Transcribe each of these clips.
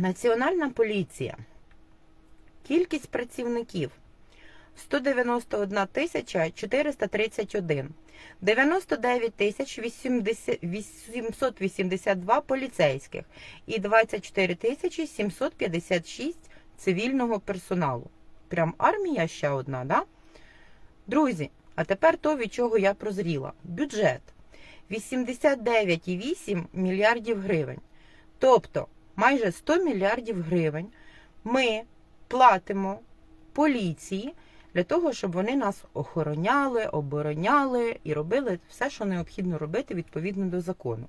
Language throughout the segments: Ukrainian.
Національна поліція. Кількість працівників 191 тисяча 431. 99 тисяч 882 поліцейських і 24 тисячі 756 цивільного персоналу. Прям армія ще одна, да? Друзі, а тепер то, від чого я прозріла. Бюджет 89,8 мільярдів гривень. Тобто майже 100 мільярдів гривень ми платимо поліції для того, щоб вони нас охороняли, обороняли і робили все, що необхідно робити відповідно до закону.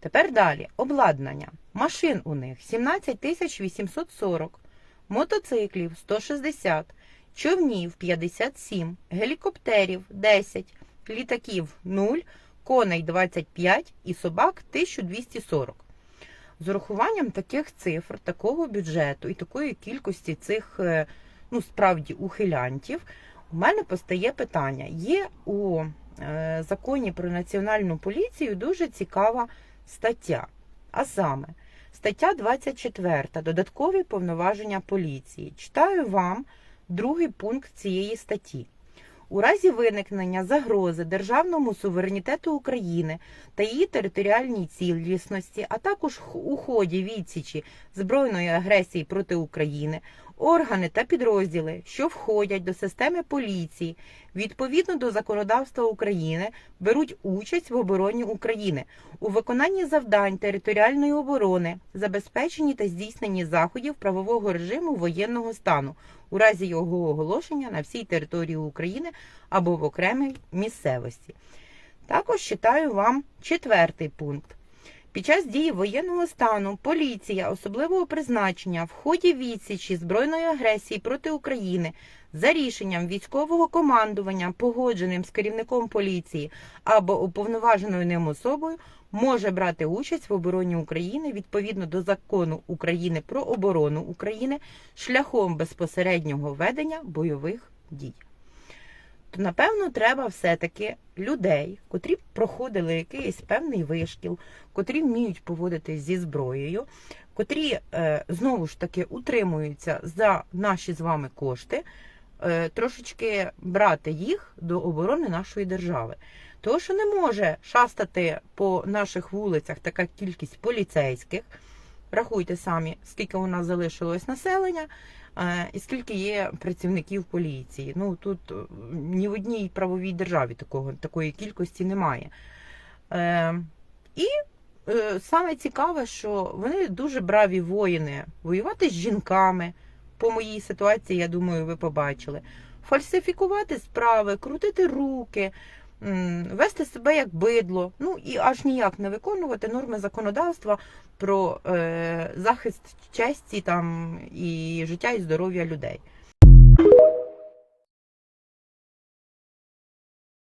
Тепер далі обладнання. Машин у них 17 тисяч 840, мотоциклів 160, човнів 57, гелікоптерів 10, літаків 0, коней 25 і собак 1240. З урахуванням таких цифр, такого бюджету і такої кількості цих е, ну, справді ухилянтів, у мене постає питання. Є у е, законі про національну поліцію дуже цікава стаття. А саме, стаття 24, додаткові повноваження поліції. Читаю вам другий пункт цієї статті. У разі виникнення загрози державному суверенітету України та її територіальній цілісності, а також у ході відсічі збройної агресії проти України, органи та підрозділи, що входять до системи поліції, відповідно до законодавства України, беруть участь в обороні України у виконанні завдань територіальної оборони, забезпеченні та здійсненні заходів правового режиму воєнного стану у разі його оголошення на всій території України або в окремій місцевості. Також читаю вам четвертий пункт. Під час дії воєнного стану поліція особливого призначення в ході відсічі збройної агресії проти України за рішенням військового командування, погодженим з керівником поліції або уповноваженою ним особою, може брати участь в обороні України відповідно до закону України про оборону України шляхом безпосереднього ведення бойових дій. То, напевно, треба все-таки людей, котрі проходили якийсь певний вишкіл, котрі вміють поводитись зі зброєю, котрі е, знову ж таки утримуються за наші з вами кошти, е, трошечки брати їх до оборони нашої держави. Тому що не може шастати по наших вулицях така кількість поліцейських. Рахуйте самі, скільки у нас залишилось населення, е, і скільки є працівників поліції. Ну тут е, ні в одній правовій державі такого, такої кількості немає. Е, І саме цікаве, що вони дуже браві воїни воювати з жінками. По моїй ситуації, я думаю, ви побачили. Фальсифікувати справи, крутити руки, вести себе як бидло, ну і аж ніяк не виконувати норми законодавства про е, захист честі там і життя і здоров'я людей.